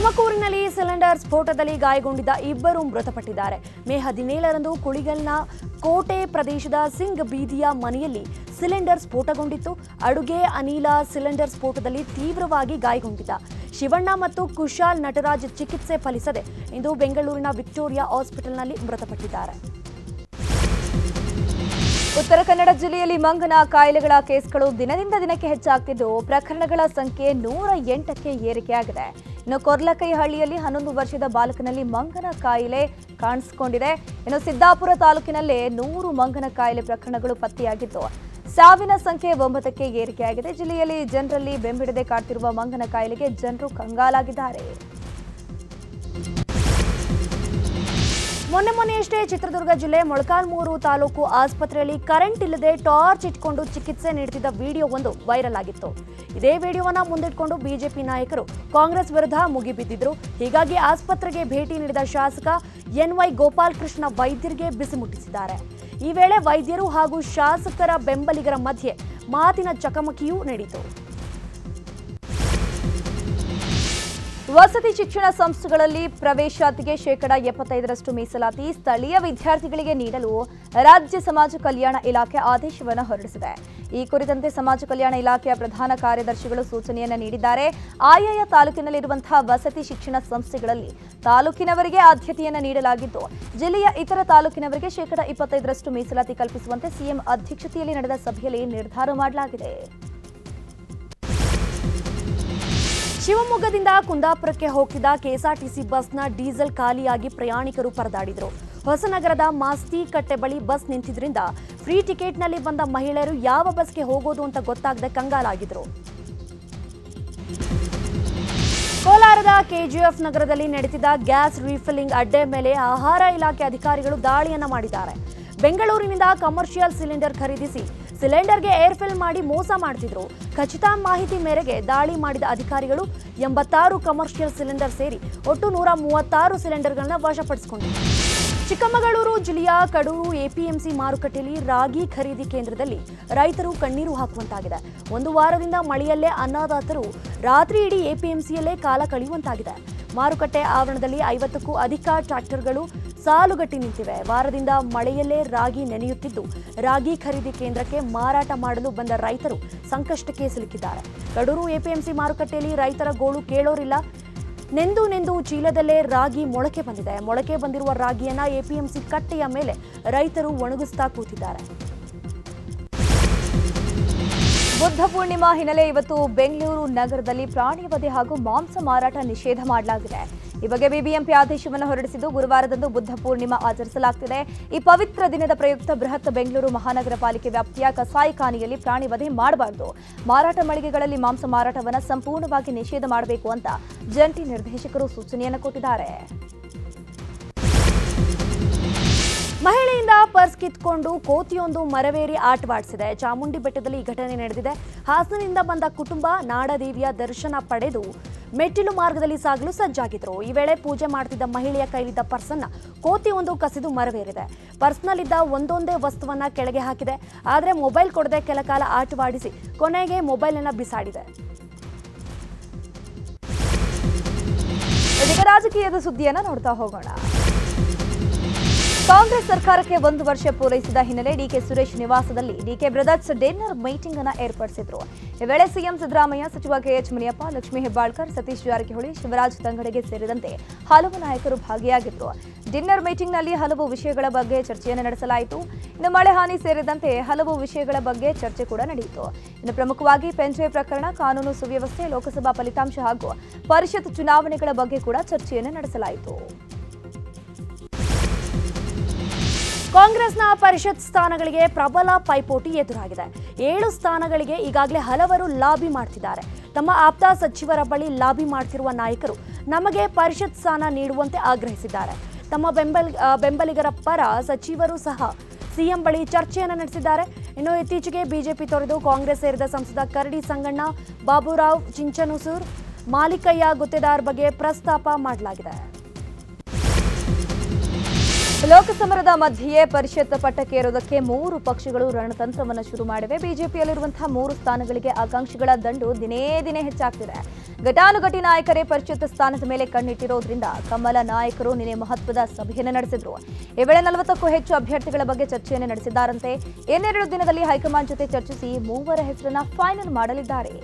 ತುಮಕೂರಿನಲ್ಲಿ ಸಿಲಿಂಡರ್ ಸ್ಫೋಟದಲ್ಲಿ ಗಾಯಗೊಂಡಿದ್ದ ಇಬ್ಬರು ಮೃತಪಟ್ಟಿದ್ದಾರೆ. ಮೇ ಹದಿನೇಳರಂದು ಕುಳಿಗಲ್ನ ಕೋಟೆ ಪ್ರದೇಶದ ಸಿಂಗ್ ಬೀದಿಯ ಮನೆಯಲ್ಲಿ ಸಿಲಿಂಡರ್ ಸ್ಫೋಟಗೊಂಡಿತ್ತು. ಅಡುಗೆ ಅನಿಲ ಸಿಲಿಂಡರ್ ಸ್ಫೋಟದಲ್ಲಿ ತೀವ್ರವಾಗಿ ಗಾಯಗೊಂಡಿದ್ದ. ಶಿವಣ್ಣ ಮತ್ತು ಕುಶಾಲ್ ನಟರಾಜ್ ಚಿಕಿತ್ಸೆ ಫಲಿಸದೆ ಇಂದು ಬೆಂಗಳೂರಿನ ವಿಕ್ಟೋರಿಯಾ ಹಾಸ್ಪಿಟಲ್ನಲ್ಲಿ ಮೃತಪಟ್ಟಿದ್ದಾರೆ. ಉತ್ತರ ಕನ್ನಡ ಜಿಲ್ಲೆಯಲ್ಲಿ ಮಂಗನ ಕಾಯಿಲೆಗಳ ಕೇಸ್ಗಳು ದಿನದಿಂದ ದಿನಕ್ಕೆ ಹೆಚ್ಚಾಗ್ತಿದ್ದು, ಪ್ರಕರಣಗಳ ಸಂಖ್ಯೆ ನೂರ ಎಂಟಕ್ಕೆ ಏರಿಕೆಯಾಗಿದೆ. ಇನ್ನು ಕೊರ್ಲಕೈಹಳ್ಳಿಯಲ್ಲಿ ಹನ್ನೊಂದು ವರ್ಷದ ಬಾಲಕನಲ್ಲಿ ಮಂಗನ ಕಾಯಿಲೆ ಕಾಣಿಸಿಕೊಂಡಿದೆ. ಇನ್ನು ಸಿದ್ದಾಪುರ ತಾಲೂಕಿನಲ್ಲೇ ನೂರು ಮಂಗನ ಕಾಯಿಲೆ ಪ್ರಕರಣಗಳು ಪತ್ತೆಯಾಗಿದ್ದು, ಸಾವಿನ ಸಂಖ್ಯೆ ಒಂಬತ್ತಕ್ಕೆ ಏರಿಕೆಯಾಗಿದೆ. ಜಿಲ್ಲೆಯಲ್ಲಿ ಜನರಲ್ಲಿ ಬೆಂಬಿಡದೆ ಕಾಡ್ತಿರುವ ಮಂಗನ ಕಾಯಿಲೆಗೆ ಜನರು ಕಂಗಾಲಾಗಿದ್ದಾರೆ. ಮೊನ್ನೆ ಮೊನ್ನೆಯಷ್ಟೇ ಚಿತ್ರದುರ್ಗ ಜಿಲ್ಲೆ ಮೊಳಕಾಲ್ಮೂರು ತಾಲೂಕು ಆಸ್ಪತ್ರೆಯಲ್ಲಿ ಕರೆಂಟ್ ಇಲ್ಲದೆ ಟಾರ್ಚ್ ಇಟ್ಕೊಂಡು ಚಿಕಿತ್ಸೆ ನೀಡುತ್ತಿದ್ದ ವಿಡಿಯೋ ಒಂದು ವೈರಲ್ ಆಗಿತ್ತು. ಇದೇ ವಿಡಿಯೋವನ್ನ ಮುಂದಿಟ್ಕೊಂಡು ಬಿಜೆಪಿ ನಾಯಕರು ಕಾಂಗ್ರೆಸ್ ವಿರುದ್ಧ ಮುಗಿಬಿದ್ದಿದ್ರು. ಹೀಗಾಗಿ ಆಸ್ಪತ್ರೆಗೆ ಭೇಟಿ ನೀಡಿದ ಶಾಸಕ ಎನ್ವೈ ಗೋಪಾಲ್ ಕೃಷ್ಣ ವೈದ್ಯರಿಗೆ ಬಿಸಿ ಮುಟ್ಟಿಸಿದ್ದಾರೆ. ಈ ವೇಳೆ ವೈದ್ಯರು ಹಾಗೂ ಶಾಸಕರ ಬೆಂಬಲಿಗರ ಮಧ್ಯೆ ಮಾತಿನ ಚಕಮಕಿಯೂ ನಡೆಯಿತು ವಸತಿ ಶಿಕ್ಷಣ ಸಂಸ್ಥೆಗಳಲ್ಲಿ ಪ್ರವೇಶಾತಿಗೆ ಶೇಕಡ ಎಪ್ಪತ್ತೈದರಷ್ಟು ಮೀಸಲಾತಿ ಸ್ಥಳೀಯ ವಿದ್ಯಾರ್ಥಿಗಳಿಗೆ ನೀಡಲು ರಾಜ್ಯ ಸಮಾಜ ಕಲ್ಯಾಣ ಇಲಾಖೆ ಆದೇಶವನ್ನು ಹೊರಡಿಸಿದೆ. ಈ ಕುರಿತಂತೆ ಸಮಾಜ ಕಲ್ಯಾಣ ಇಲಾಖೆಯ ಪ್ರಧಾನ ಕಾರ್ಯದರ್ಶಿಗಳು ಸೂಚನೆಯನ್ನು ನೀಡಿದ್ದಾರೆ. ಆಯಾಯ ತಾಲೂಕಿನಲ್ಲಿರುವಂತಹ ವಸತಿ ಶಿಕ್ಷಣ ಸಂಸ್ಥೆಗಳಲ್ಲಿ ತಾಲೂಕಿನವರಿಗೆ ಆದ್ಯತೆಯನ್ನು ನೀಡಲಾಗಿದ್ದು, ಜಿಲ್ಲೆಯ ಇತರ ತಾಲೂಕಿನವರಿಗೆ ಶೇಕಡ ಇಪ್ಪತ್ತೈದರಷ್ಟು ಮೀಸಲಾತಿ ಕಲ್ಪಿಸುವಂತೆ ಸಿಎಂ ಅಧ್ಯಕ್ಷತೆಯಲ್ಲಿ ನಡೆದ ಸಭೆಯಲ್ಲಿ ನಿರ್ಧಾರ ಮಾಡಲಾಗಿದೆ. ಶಿವಮೊಗ್ಗದಿಂದ ಕುಂದಾಪುರಕ್ಕೆ ಹೋಗಿದ್ದ ಕೆಎಸ್ಆರ್ಟಿಸಿ ಬಸ್ನ ಡೀಸೆಲ್ ಖಾಲಿಯಾಗಿ ಪ್ರಯಾಣಿಕರು ಪರದಾಡಿದರು. ಹೊಸನಗರದ ಮಾಸ್ತಿ ಕಟ್ಟೆ ಬಳಿ ಬಸ್ ನಿಂತಿದ್ರಿಂದ ಫ್ರೀ ಟಿಕೆಟ್ನಲ್ಲಿ ಬಂದ ಮಹಿಳೆಯರು ಯಾವ ಬಸ್ಗೆ ಹೋಗೋದು ಅಂತ ಗೊತ್ತಾಗದೆ ಕಂಗಾಲಾಗಿದ್ರು. ಕೋಲಾರದ ಕೆಜಿಎಫ್ ನಗರದಲ್ಲಿ ನಡೆದಿದ್ದ ಗ್ಯಾಸ್ ರೀಫಿಲ್ಲಿಂಗ್ ಅಡ್ಡೆ ಮೇಲೆ ಆಹಾರ ಇಲಾಖೆ ಅಧಿಕಾರಿಗಳು ದಾಳಿಯನ್ನ ಮಾಡಿದ್ದಾರೆ. ಬೆಂಗಳೂರಿನಿಂದ ಕಮರ್ಷಿಯಲ್ ಸಿಲಿಂಡರ್ ಖರೀದಿಸಿ ಸಿಲಿಂಡರ್ಗೆ ಏರ್ ಫಿಲ್ ಮಾಡಿ ಮೋಸ ಮಾಡ್ತಿದ್ರು. ಖಚಿತ ಮಾಹಿತಿ ಮೇರೆಗೆ ದಾಳಿ ಮಾಡಿದ ಅಧಿಕಾರಿಗಳು ಎಂಬತ್ತಾರು ಕಮರ್ಷಿಯಲ್ ಸಿಲಿಂಡರ್ ಸೇರಿ ಒಟ್ಟು ನೂರ ಮೂವತ್ತಾರು ಸಿಲಿಂಡರ್ಗಳನ್ನ ವಶಪಡಿಸಿಕೊಂಡಿದ್ದಾರೆ ಚಿಕ್ಕಮಗಳೂರು ಜಿಲ್ಲೆಯ ಕಡೂರು ಎಪಿಎಂಸಿ ಮಾರುಕಟ್ಟೆಯಲ್ಲಿ ರಾಗಿ ಖರೀದಿ ಕೇಂದ್ರದಲ್ಲಿ ರೈತರು ಕಣ್ಣೀರು ಹಾಕುವಂತಾಗಿದೆ. ಒಂದು ವಾರದಿಂದ ಮಳೆಯಲ್ಲೇ ಅನ್ನದಾತರು ರಾತ್ರಿ ಇಡೀ ಎಪಿಎಂಸಿಯಲ್ಲೇ ಕಾಲ ಕಳೆಯುವಂತಾಗಿದೆ. ಮಾರುಕಟ್ಟೆ ಆವರಣದಲ್ಲಿ ಐವತ್ತಕ್ಕೂ ಅಧಿಕ ಟ್ರ್ಯಾಕ್ಟರ್ಗಳು ಸಾಲುಗಟ್ಟಿ ನಿಂತಿವೆ. ವಾರದಿಂದ ಮಳೆಯಲ್ಲೇ ರಾಗಿ ನೆನೆಯುತ್ತಿದ್ದು, ರಾಗಿ ಖರೀದಿ ಕೇಂದ್ರಕ್ಕೆ ಮಾರಾಟ ಮಾಡಲು ಬಂದ ರೈತರು ಸಂಕಷ್ಟಕ್ಕೆ ಸಿಲುಕಿದ್ದಾರೆ. ಕಡೂರು ಎಪಿಎಂಸಿ ಮಾರುಕಟ್ಟೆಯಲ್ಲಿ ರೈತರ ಗೋಳು ಕೇಳೋರಿಲ್ಲ. ನೆಂದು ನೆಂದು ಚೀಲದಲ್ಲೇ ರಾಗಿ ಮೊಳಕೆ ಬಂದಿದೆ. ಮೊಳಕೆ ಬಂದಿರುವ ರಾಗಿಯನ್ನ ಎಪಿಎಂಸಿ ಕಟ್ಟೆಯ ಮೇಲೆ ರೈತರು ಒಣಗಿಸ್ತಾ ಕೂತಿದ್ದಾರೆ. ಬುದ್ಧ ಪೂರ್ಣಿಮಾ ಹಿನ್ನೆಲೆ ಇವತ್ತು ಬೆಂಗಳೂರು ನಗರದಲ್ಲಿ ಪ್ರಾಣಿ ವಧೆ ಹಾಗೂ ಮಾಂಸ ಮಾರಾಟ ನಿಷೇಧ ಮಾಡಲಾಗಿದೆ. ಈ ಬಗ್ಗೆ ಬಿಬಿಎಂಪಿ ಆದೇಶವನ್ನು ಹೊರಡಿಸಿದ್ದು ಗುರುವಾರದಂದು ಬುದ್ಧ ಪೂರ್ಣಿಮಾ ಆಚರಿಸಲಾಗುತ್ತಿದೆ ಈ ಪವಿತ್ರ ದಿನದ ಪ್ರಯುಕ್ತ ಬೃಹತ್ ಬೆಂಗಳೂರು ಮಹಾನಗರ ಪಾಲಿಕೆ ವ್ಯಾಪ್ತಿಯ ಕಸಾಯಿಖಾನೆಯಲ್ಲಿ ಪ್ರಾಣಿ ವಧೆ ಮಾಡಬಾರದು. ಮಾರಾಟ ಮಳಿಗೆಗಳಲ್ಲಿ ಮಾಂಸ ಮಾರಾಟವನ್ನು ಸಂಪೂರ್ಣವಾಗಿ ನಿಷೇಧ ಮಾಡಬೇಕು ಅಂತ ಜಂಟಿ ನಿರ್ದೇಶಕರು ಸೂಚನೆಯನ್ನು ಕೊಟ್ಟಿದ್ದಾರೆ. ಮಹಿಳೆಯಿಂದ ಪರ್ಸ್ ಕಿತ್ಕೊಂಡು ಕೋತಿಯೊಂದು ಮರವೇರಿ ಆಟವಾಡಿಸಿದೆ ಚಾಮುಂಡಿ ಬೆಟ್ಟದಲ್ಲಿ ಈ ಘಟನೆ ನಡೆದಿದೆ. ಹಾಸನದಿಂದ ಬಂದ ಕುಟುಂಬ ನಾಡದೇವಿಯ ದರ್ಶನ ಪಡೆದು ಮೆಟ್ಟಿಲು ಮಾರ್ಗದಲ್ಲಿ ಸಾಗಲು ಸಜ್ಜಾಗಿದ್ರು. ಈ ವೇಳೆ ಪೂಜೆ ಮಾಡ್ತಿದ್ದ ಮಹಿಳೆಯ ಕೈಲಿದ್ದ ಪರ್ಸನ್ನ ಕೋತಿಯೊಂದು ಕಸಿದು ಮರವೇರಿದೆ. ಪರ್ಸ್ನಲ್ಲಿದ್ದ ಒಂದೊಂದೇ ವಸ್ತುವನ್ನ ಕೆಳಗೆ ಹಾಕಿದೆ. ಆದರೆ ಮೊಬೈಲ್ ಕೊಡದೆ ಕೆಲ ಕಾಲ ಆಟವಾಡಿಸಿ ಕೊನೆಗೆ ಮೊಬೈಲ್ ಅನ್ನ ಬಿಸಾಡಿದೆ ರಾಜಕೀಯದ ಸುದ್ದಿಯನ್ನ ನೋಡ್ತಾ ಹೋಗೋಣ. ಕಾಂಗ್ರೆಸ್ ಸರ್ಕಾರಕ್ಕೆ ಒಂದು ವರ್ಷ ಪೂರೈಸಿದ ಹಿನ್ನೆಲೆ ಡಿಕೆ ಸುರೇಶ್ ನಿವಾಸದಲ್ಲಿ ಡಿಕೆ ಬ್ರದರ್ಸ್ ಡಿನ್ನರ್ ಮೀಟಿಂಗ್ ಅನ್ನು ಏರ್ಪಡಿಸಿದ್ರು. ಈ ವೇಳೆ ಸಿಎಂ ಸಿದ್ದರಾಮಯ್ಯ, ಸಚಿವ ಕೆಎಚ್ ಮುನಿಯಪ್ಪ, ಲಕ್ಷ್ಮೀ ಹೆಬ್ಬಾಳ್ಕರ್, ಸತೀಶ್ ಜಾರಕಿಹೊಳಿ, ಶಿವರಾಜ್ ತಂಗಡಿಗೆ ಸೇರಿದಂತೆ ಹಲವು ನಾಯಕರು ಭಾಗಿಯಾಗಿದ್ರು. ಡಿನ್ನರ್ ಮೀಟಿಂಗ್ನಲ್ಲಿ ಹಲವು ವಿಷಯಗಳ ಬಗ್ಗೆ ಚರ್ಚೆಯನ್ನು ನಡೆಸಲಾಯಿತು. ಇನ್ನು ಮಳೆ ಹಾನಿ ಸೇರಿದಂತೆ ಹಲವು ವಿಷಯಗಳ ಬಗ್ಗೆ ಚರ್ಚೆ ಕೂಡ ನಡೆಯಿತು. ಇನ್ನು ಪ್ರಮುಖವಾಗಿ ಪೆಂಚೆ ಪ್ರಕರಣ, ಕಾನೂನು ಸುವ್ಯವಸ್ಥೆ, ಲೋಕಸಭಾ ಫಲಿತಾಂಶ ಹಾಗೂ ಪರಿಷತ್ ಚುನಾವಣೆಗಳ ಬಗ್ಗೆ ಕೂಡ ಚರ್ಚೆಯನ್ನು ನಡೆಸಲಾಯಿತು. ಕಾಂಗ್ರೆಸ್ನ ಪರಿಷತ್ ಸ್ಥಾನಗಳಿಗೆ ಪ್ರಬಲ ಪೈಪೋಟಿ ಎದುರಾಗಿದೆ. ಏಳು ಸ್ಥಾನಗಳಿಗೆ ಈಗಾಗಲೇ ಹಲವರು ಲಾಬಿ ಮಾಡ್ತಿದ್ದಾರೆ. ತಮ್ಮ ಆಪ್ತ ಸಚಿವರ ಬಳಿ ಲಾಬಿ ಮಾಡ್ತಿರುವ ನಾಯಕರು ನಮಗೆ ಪರಿಷತ್ ಸ್ಥಾನ ನೀಡುವಂತೆ ಆಗ್ರಹಿಸಿದ್ದಾರೆ. ತಮ್ಮ ಬೆಂಬಲ ಬೆಂಬಲಿಗರ ಪರ ಸಚಿವರು ಸಹ ಸಿಎಂ ಬಳಿ ಚರ್ಚೆಯನ್ನು ನಡೆಸಿದ್ದಾರೆ. ಇನ್ನು ಇತ್ತೀಚೆಗೆ ಬಿಜೆಪಿ ತೊರೆದು ಕಾಂಗ್ರೆಸ್ ಸೇರಿದ ಸಂಸದ ಕರಡಿ ಸಂಗಣ್ಣ, ಬಾಬುರಾವ್, ಚಿಂಚನುಸೂರ್, ಮಾಲಿಕಯ್ಯ ಗುತ್ತೇದಾರ್ ಬಗ್ಗೆ ಪ್ರಸ್ತಾಪ ಮಾಡಲಾಗಿದೆ. ಲೋಕಸಮರದ ಮಧ್ಯೆಯೇ ಪರಿಷತ್ ಪಟ್ಟಕ್ಕೇರೋದಕ್ಕೆ ಮೂರು ಪಕ್ಷಗಳು ರಣತಂತ್ರವನ್ನು ಶುರು ಮಾಡಿವೆ. ಬಿಜೆಪಿಯಲ್ಲಿರುವಂತಹ ಮೂರು ಸ್ಥಾನಗಳಿಗೆ ಆಕಾಂಕ್ಷಿಗಳ ದಂಡು ದಿನೇ ದಿನೇ ಹೆಚ್ಚಾಗ್ತಿದೆ. ಘಟಾನುಘಟಿ ನಾಯಕರೇ ಪರಿಷತ್ ಸ್ಥಾನದ ಮೇಲೆ ಕಣ್ಣಿಟ್ಟಿರೋದ್ರಿಂದ ಕಮಲ ನಾಯಕರು ನಿನ್ನೆ ಮಹತ್ವದ ಸಭೆಯನ್ನು ನಡೆಸಿದ್ರು. ಈ ವೇಳೆ ನಲವತ್ತಕ್ಕೂ ಹೆಚ್ಚು ಅಭ್ಯರ್ಥಿಗಳ ಬಗ್ಗೆ ಚರ್ಚೆಯನ್ನು ನಡೆಸಿದ್ದಾರಂತೆ. ಇನ್ನೆರಡು ದಿನದಲ್ಲಿ ಹೈಕಮಾಂಡ್ ಜೊತೆ ಚರ್ಚಿಸಿ ಮೂವರ ಹೆಸರನ್ನ ಫೈನಲ್ ಮಾಡಲಿದ್ದಾರೆ.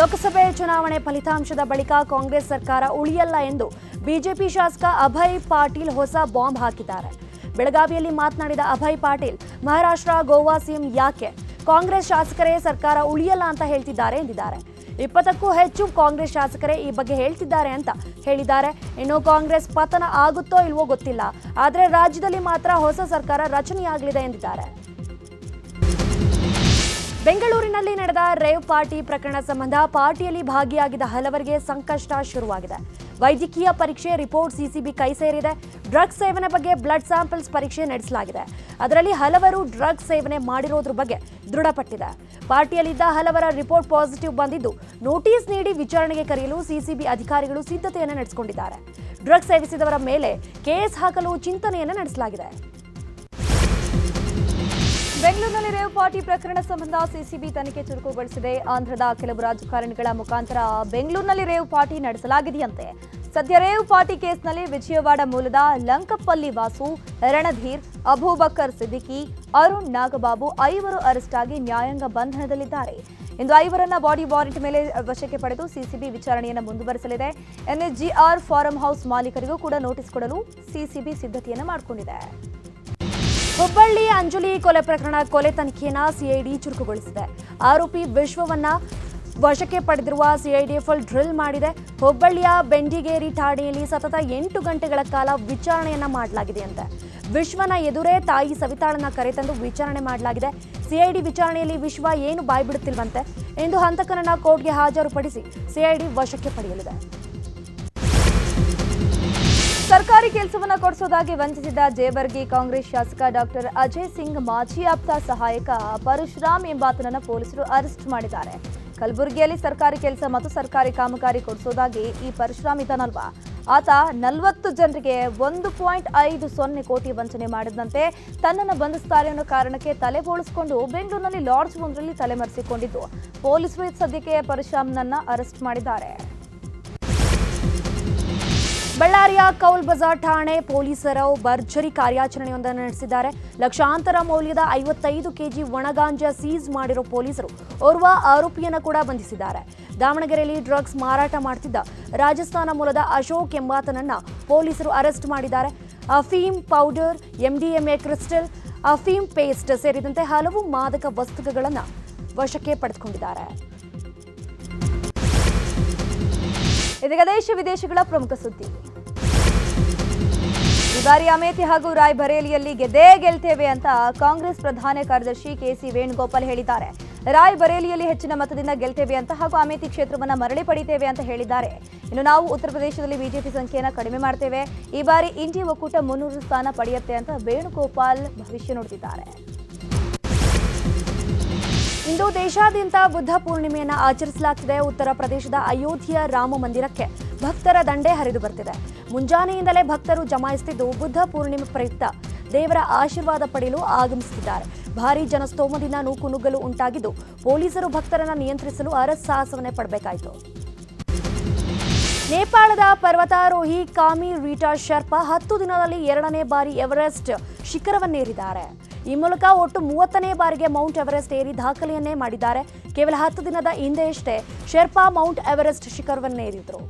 ಲೋಕಸಭೆ ಚುನಾವಣೆ ಫಲಿತಾಂಶದ ಬಳಿಕ ಕಾಂಗ್ರೆಸ್ ಸರ್ಕಾರ ಉಳಿಯಲ್ಲ ಎಂದು ಬಿಜೆಪಿ ಶಾಸಕ ಅಭಯ್ ಪಾಟೀಲ್ ಹೊಸ ಬಾಂಬ್ ಹಾಕಿದ್ದಾರೆ. ಬೆಳಗಾವಿಯಲ್ಲಿ ಮಾತನಾಡಿದ ಅಭಯ್ ಪಾಟೀಲ್, ಮಹಾರಾಷ್ಟ್ರ, ಗೋವಾ, ಸಿಎಂ ಯಾಕೆ? ಕಾಂಗ್ರೆಸ್ ಶಾಸಕರೇ ಸರ್ಕಾರ ಉಳಿಯಲ್ಲ ಅಂತ ಹೇಳ್ತಿದ್ದಾರೆ, ಎಂದಿದ್ದಾರೆ. ಇಪ್ಪತ್ತಕ್ಕೂ ಹೆಚ್ಚು ಕಾಂಗ್ರೆಸ್ ಶಾಸಕರೇ ಈ ಬಗ್ಗೆ ಹೇಳ್ತಿದ್ದಾರೆ ಅಂತ ಹೇಳಿದ್ದಾರೆ. ಇನ್ನು ಕಾಂಗ್ರೆಸ್ ಪತನ ಆಗುತ್ತೋ ಇಲ್ವೋ ಗೊತ್ತಿಲ್ಲ. ಆದರೆ ರಾಜ್ಯದಲ್ಲಿ ಮಾತ್ರ ಹೊಸ ಸರ್ಕಾರ ರಚನೆಯಾಗಲಿದೆ ಎಂದಿದ್ದಾರೆ. ಬೆಂಗಳೂರಿನಲ್ಲಿ ನಡೆದ ರೇವ್ ಪಾರ್ಟಿ ಪ್ರಕರಣ ಸಂಬಂಧ ಪಾರ್ಟಿಯಲ್ಲಿ ಭಾಗಿಯಾಗಿದ್ದ ಹಲವರಿಗೆ ಸಂಕಷ್ಟ ಶುರುವಾಗಿದೆ. ವೈದ್ಯಕೀಯ ಪರೀಕ್ಷೆ ರಿಪೋರ್ಟ್ ಸಿಸಿಬಿ ಕೈ ಸೇರಿದೆ. ಡ್ರಗ್ಸ್ ಸೇವನೆ ಬಗ್ಗೆ ಬ್ಲಡ್ ಸ್ಯಾಂಪಲ್ಸ್ ಪರೀಕ್ಷೆ ನಡೆಸಲಾಗಿದೆ. ಅದರಲ್ಲಿ ಹಲವರು ಡ್ರಗ್ಸ್ ಸೇವನೆ ಮಾಡಿರೋದ್ರ ಬಗ್ಗೆ ದೃಢಪಟ್ಟಿದೆ. ಪಾರ್ಟಿಯಲ್ಲಿದ್ದ ಹಲವರ ರಿಪೋರ್ಟ್ ಪಾಸಿಟಿವ್ ಬಂದಿದ್ದು, ನೋಟಿಸ್ ನೀಡಿ ವಿಚಾರಣೆಗೆ ಕರೆಯಲು ಸಿಸಿಬಿ ಅಧಿಕಾರಿಗಳು ಸಿದ್ಧತೆಯನ್ನು ನಡೆಸಿಕೊಂಡಿದ್ದಾರೆ. ಡ್ರಗ್ಸ್ ಸೇವಿಸಿದವರ ಮೇಲೆ ಕೇಸ್ ಹಾಕಲು ಚಿಂತನೆಯನ್ನು ನಡೆಸಲಾಗಿದೆ. ಬೆಂಗಳೂರಿನಲ್ಲಿ ರೇವ್ ಪಾರ್ಟಿ ಪ್ರಕರಣ ಸಂಬಂಧ ಸಿಸಿಬಿ ತನಿಖೆ ಚುರುಕುಗೊಳಿಸಿದೆ. ಆಂಧ್ರದ ಕೆಲವು ರಾಜಕಾರಣಿಗಳ ಮುಖಾಂತರ ಬೆಂಗಳೂರಿನಲ್ಲಿ ರೇವ್ ಪಾರ್ಟಿ ನಡೆಸಲಾಗಿದೆಯಂತೆ. ಸದ್ಯ ರೇವ್ ಪಾರ್ಟಿ ಕೇಸ್ನಲ್ಲಿ ವಿಜಯವಾಡ ಮೂಲದ ಲಂಕಪಲ್ಲಿ ವಾಸು, ರಣಧೀರ್, ಅಬೂಬಕರ್ ಸಿದ್ದಿಕಿ, ಅರುಣ್ ನಾಗಬಾಬು ಐವರು ಅರೆಸ್ಟ್ ಆಗಿ ನ್ಯಾಯಾಂಗ ಬಂಧನದಲ್ಲಿದ್ದಾರೆ. ಇಂದು ಐವರನ್ನ ಬಾಡಿ ವಾರೆಂಟ್ ಮೇಲೆ ವಶಕ್ಕೆ ಪಡೆದು ಸಿಸಿಬಿ ವಿಚಾರಣೆಯನ್ನು ಮುಂದುವರೆಸಲಿದೆ. ಎನ್ಎಸ್ಜಿಆರ್ ಫಾರಂ ಹೌಸ್ ಮಾಲೀಕರಿಗೂ ಕೂಡ ನೋಟಿಸ್ ಕೊಡಲು ಸಿಸಿಬಿ ಸಿದ್ಧತೆಯನ್ನು ಮಾಡಿಕೊಂಡಿದೆ. ಹುಬ್ಬಳ್ಳಿ ಅಂಜಲಿ ಕೊಲೆ ಪ್ರಕರಣ ಕೊಲೆ ತನಿಖೆಯನ್ನ ಸಿಐಡಿ ಚುರುಕುಗೊಳಿಸಿದೆ. ಆರೋಪಿ ವಿಶ್ವವನ್ನ ವಶಕ್ಕೆ ಪಡೆದಿರುವ ಸಿಐಡಿ ಫುಲ್ ಡ್ರಿಲ್ ಮಾಡಿದೆ. ಹುಬ್ಬಳ್ಳಿಯ ಬೆಂಡಿಗೇರಿ ಠಾಣೆಯಲ್ಲಿ ಸತತ ಎಂಟು ಗಂಟೆಗಳ ಕಾಲ ವಿಚಾರಣೆಯನ್ನ ಮಾಡಲಾಗಿದೆಯಂತೆ. ವಿಶ್ವನ ಎದುರೇ ತಾಯಿ ಸವಿತಾಳನ್ನ ಕರೆತಂದು ವಿಚಾರಣೆ ಮಾಡಲಾಗಿದೆ. ಸಿಐಡಿ ವಿಚಾರಣೆಯಲ್ಲಿ ವಿಶ್ವ ಏನು ಬಾಯ್ಬಿಡುತ್ತಿಲ್ವಂತೆ? ಎಂದು ಹಂತಕನನ್ನ ಕೋರ್ಟ್ಗೆ ಹಾಜರುಪಡಿಸಿ ಸಿಐಡಿ ವಶಕ್ಕೆ ಪಡೆಯಲಿದೆ. ಸರ್ಕಾರಿ ಕೆಲಸವನ್ನ ಕೊಡಿಸೋದಾಗಿ ವಂಚಿಸಿದ ಜೇಬರ್ಗಿ ಕಾಂಗ್ರೆಸ್ ಶಾಸಕ ಡಾಕ್ಟರ್ ಅಜಯ್ ಸಿಂಗ್ ಮಾಜಿ ಆಪ್ತ ಸಹಾಯಕ ಪರಶುರಾಮ್ ಎಂಬಾತನನ್ನು ಪೊಲೀಸರು ಅರೆಸ್ಟ್ ಮಾಡಿದ್ದಾರೆ. ಕಲಬುರಗಿಯಲ್ಲಿ ಸರ್ಕಾರಿ ಕೆಲಸ ಮತ್ತು ಸರ್ಕಾರಿ ಕಾಮಗಾರಿ ಕೊಡಿಸೋದಾಗಿ ಈ ಪರಶುರಾಮ್ ಇದ್ದಾನಲ್ವಾ? ಆತ ನಲವತ್ತು ಜನರಿಗೆ ಒಂದು ಪಾಯಿಂಟ್ ಐದು ಸೊನ್ನೆ ಕೋಟಿ ವಂಚನೆ ಮಾಡಿದಂತೆ ತನ್ನನ್ನು ಬಂಧಿಸ್ತಾರೆ ಅನ್ನೋ ಕಾರಣಕ್ಕೆ ತಲೆ ಬೋಳಿಸಿಕೊಂಡು ಬೆಂಗಳೂರಿನಲ್ಲಿ ಲಾಡ್ಜ್ ಒಂದರಲ್ಲಿ ತಲೆಮರೆಸಿಕೊಂಡಿದ್ದು ಪೊಲೀಸರು ಸದ್ಯಕ್ಕೆ ಪರಶುರಾಮ್ನನ್ನ ಅರೆಸ್ಟ್ ಮಾಡಿದ್ದಾರೆ. ಬಳ್ಳಾರಿಯ ಕೌಲ್ ಬಜಾರ್ ಠಾಣೆ ಪೊಲೀಸರು ಭರ್ಜರಿ ಕಾರ್ಯಾಚರಣೆಯೊಂದನ್ನು ನಡೆಸಿದ್ದಾರೆ. ಲಕ್ಷಾಂತರ ಮೌಲ್ಯದ ಐವತ್ತೈದು ಕೆಜಿ ಒಣಗಾಂಜಾ ಸೀಸ್ ಮಾಡಿರೋ ಪೊಲೀಸರು ಓರ್ವ ಆರೋಪಿಯನ್ನು ಕೂಡ ಬಂಧಿಸಿದ್ದಾರೆ. ದಾವಣಗೆರೆಯಲ್ಲಿ ಡ್ರಗ್ಸ್ ಮಾರಾಟ ಮಾಡ್ತಿದ್ದ ರಾಜಸ್ಥಾನ ಮೂಲದ ಅಶೋಕ್ ಎಂಬಾತನನ್ನ ಪೊಲೀಸರು ಅರೆಸ್ಟ್ ಮಾಡಿದ್ದಾರೆ. ಅಫೀಮ್ ಪೌಡರ್, ಎಂಡಿಎಂಎ ಕ್ರಿಸ್ಟಲ್ ಅಫೀಮ್ ಪೇಸ್ಟ್ ಸೇರಿದಂತೆ ಹಲವು ಮಾದಕ ವಸ್ತುಗಳನ್ನು ವಶಕ್ಕೆ ಪಡೆದುಕೊಂಡಿದ್ದಾರೆ. ಇದೀಗ ದೇಶ ವಿದೇಶಗಳ ಪ್ರಮುಖ ಸುದ್ದಿ. ಈ ಬಾರಿ ಅಮೇಥಿ ಹಾಗೂ ರಾಯ್ಬರೇಲಿಯಲ್ಲಿ ಗೆದ್ದೇ ಗೆಲ್ತೇವೆ ಅಂತ ಕಾಂಗ್ರೆಸ್ ಪ್ರಧಾನ ಕಾರ್ಯದರ್ಶಿ ಕೆಸಿ ವೇಣುಗೋಪಾಲ್ ಹೇಳಿದ್ದಾರೆ. ರಾಯ್ಬರೇಲಿಯಲ್ಲಿ ಹೆಚ್ಚಿನ ಮತದಿಂದ ಗೆಲ್ತೇವೆ ಅಂತ ಹಾಗೂ ಅಮೇಥಿ ಕ್ಷೇತ್ರವನ್ನು ಮರಳಿ ಪಡಿತೇವೆ ಅಂತ ಹೇಳಿದ್ದಾರೆ. ಇನ್ನು ನಾವು ಉತ್ತರ ಪ್ರದೇಶದಲ್ಲಿ ಬಿಜೆಪಿ ಸಂಖ್ಯೆಯನ್ನು ಕಡಿಮೆ ಮಾಡ್ತೇವೆ. ಈ ಬಾರಿ ಇಂಡಿ ಒಕ್ಕೂಟ ಮುನ್ನೂರು ಸ್ಥಾನ ಪಡೆಯುತ್ತೆ ಅಂತ ವೇಣುಗೋಪಾಲ್ ಭವಿಷ್ಯ ನುಡಿದಿದ್ದಾರೆ. ಇಂದು ದೇಶಾದ್ಯಂತ ಬುದ್ಧ ಪೂರ್ಣಿಮೆಯನ್ನು ಆಚರಿಸಲಾಗ್ತಿದೆ. ಉತ್ತರ ಪ್ರದೇಶದ ಅಯೋಧ್ಯೆಯ ರಾಮ ಮಂದಿರಕ್ಕೆ ಭಕ್ತರ ದಂಡೆ ಹರಿದು ಬರ್ತಿದೆ. ಮುಂಜಾನೆಯಿಂದಲೇ ಭಕ್ತರು ಜಮಾಯಿಸುತ್ತಿದ್ದು ಬುದ್ಧ ಪೂರ್ಣಿಮೆ ಪ್ರಯುಕ್ತ. ದೇವರ ಆಶೀರ್ವಾದ ಪಡೆಯಲು ಆಗಮಿಸುತ್ತಿದ್ದಾರೆ. ಭಾರೀ ಜನಸ್ತೋಮದಿಂದ ನೂಕು ನುಗ್ಗಲು ಉಂಟಾಗಿದ್ದು, ಪೊಲೀಸರು ಭಕ್ತರನ್ನು ನಿಯಂತ್ರಿಸಲು ಅರಸಾಹಸವನ್ನೇ ಪಡಬೇಕಾಯಿತು. ನೇಪಾಳದ ಪರ್ವತಾರೋಹಿ ಕಾಮಿ ರೀಟಾ ಶರ್ಪಾ ಹತ್ತು ದಿನದಲ್ಲಿ ಎರಡನೇ ಬಾರಿ ಎವರೆಸ್ಟ್ ಶಿಖರವನ್ನೇರಿದ್ದಾರೆ. ಈ ಮೂಲಕ ಒಟ್ಟು ಮೂವತ್ತನೇ ಬಾರಿಗೆ ಮೌಂಟ್ ಎವರೆಸ್ಟ್ ಏರಿ ದಾಖಲೆಯನ್ನೇ ಮಾಡಿದ್ದಾರೆ. ಕೇವಲ ಹತ್ತು ದಿನದ ಹಿಂದೆಯಷ್ಟೇ ಶೆರ್ಪಾ ಮೌಂಟ್ ಎವರೆಸ್ಟ್ ಶಿಖರವನ್ನೇರಿದ್ರು.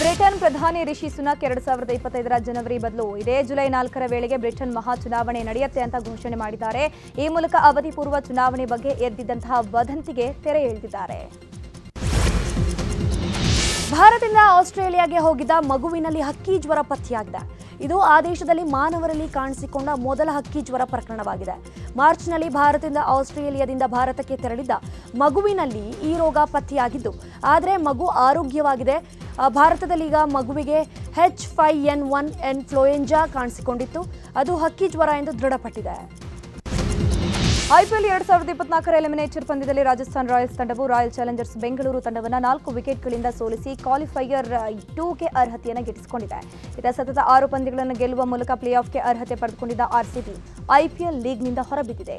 ಬ್ರಿಟನ್ ಪ್ರಧಾನಿ ರಿಷಿ ಸುನಕ್ ಎರಡು ಸಾವಿರದ ಇಪ್ಪತ್ತೈದರ ಜನವರಿ ಬದಲು ಇದೇ ಜುಲೈ ನಾಲ್ಕರ ವೇಳೆಗೆ ಬ್ರಿಟನ್ ಮಹಾ ಚುನಾವಣೆ ನಡೆಯುತ್ತೆ ಅಂತ ಘೋಷಣೆ ಮಾಡಿದ್ದಾರೆ. ಈ ಮೂಲಕ ಅವಧಿ ಪೂರ್ವ ಚುನಾವಣೆ ಬಗ್ಗೆ ಎದ್ದಿದ್ದಂತಹ ವದಂತಿಗೆ ತೆರೆ ಎಳೆದಿದ್ದಾರೆ. ಭಾರತದಿಂದ ಆಸ್ಟ್ರೇಲಿಯಾಗೆ ಹೋಗಿದ್ದ ಮಗುವಿನಲ್ಲಿ ಹಕ್ಕಿ ಜ್ವರ ಪತ್ತೆಯಾಗಿದೆ. ಇದು ಆ ದೇಶದಲ್ಲಿ ಮಾನವರಲ್ಲಿ ಕಾಣಿಸಿಕೊಂಡ ಮೊದಲ ಹಕ್ಕಿ ಜ್ವರ ಪ್ರಕರಣವಾಗಿದೆ. ಮಾರ್ಚ್ನಲ್ಲಿ ಭಾರತದಿಂದ ಆಸ್ಟ್ರೇಲಿಯಾದಿಂದ ಭಾರತಕ್ಕೆ ತೆರಳಿದ್ದ ಮಗುವಿನಲ್ಲಿ ಈ ರೋಗ ಪತ್ತೆಯಾಗಿದ್ದು, ಆದರೆ ಮಗು ಆರೋಗ್ಯವಾಗಿದೆ. ಭಾರತದಲ್ಲಿ ಈಗ ಮಗುವಿಗೆ H five N one influenza ಕಾಣಿಸಿಕೊಂಡಿತ್ತು. ಅದು ಹಕ್ಕಿ ಜ್ವರ ಎಂದು ದೃಢಪಟ್ಟಿದೆ. ಐಪಿಎಲ್ ಎರಡ್ ಸಾವಿರದ ಇಪ್ಪತ್ನಾಲ್ಕರ ಎಲಿಮಿನೇಟರ್ ಪಂದ್ಯದಲ್ಲಿ ರಾಜಸ್ಥಾನ್ ರಾಯಲ್ಸ್ ತಂಡವು ರಾಯಲ್ ಚಾಲೆಂಜರ್ಸ್ ಬೆಂಗಳೂರು ತಂಡವನ್ನು ನಾಲ್ಕು ವಿಕೆಟ್ಗಳಿಂದ ಸೋಲಿಸಿ ಕ್ವಾಲಿಫೈಯರ್ ಟೂಗೆ ಅರ್ಹತೆಯನ್ನು ಗಿಟ್ಟಿಸಿಕೊಂಡಿದೆ. ಇದರ ಸತತ ಆರು ಪಂದ್ಯಗಳನ್ನು ಗೆಲ್ಲುವ ಮೂಲಕ ಪ್ಲೇ ಆಫ್ಗೆ ಅರ್ಹತೆ ಪಡೆದುಕೊಂಡಿದ್ದ ಆರ್ಸಿಬಿ ಐಪಿಎಲ್ ಲೀಗ್ನಿಂದ ಹೊರಬಿದ್ದಿದೆ.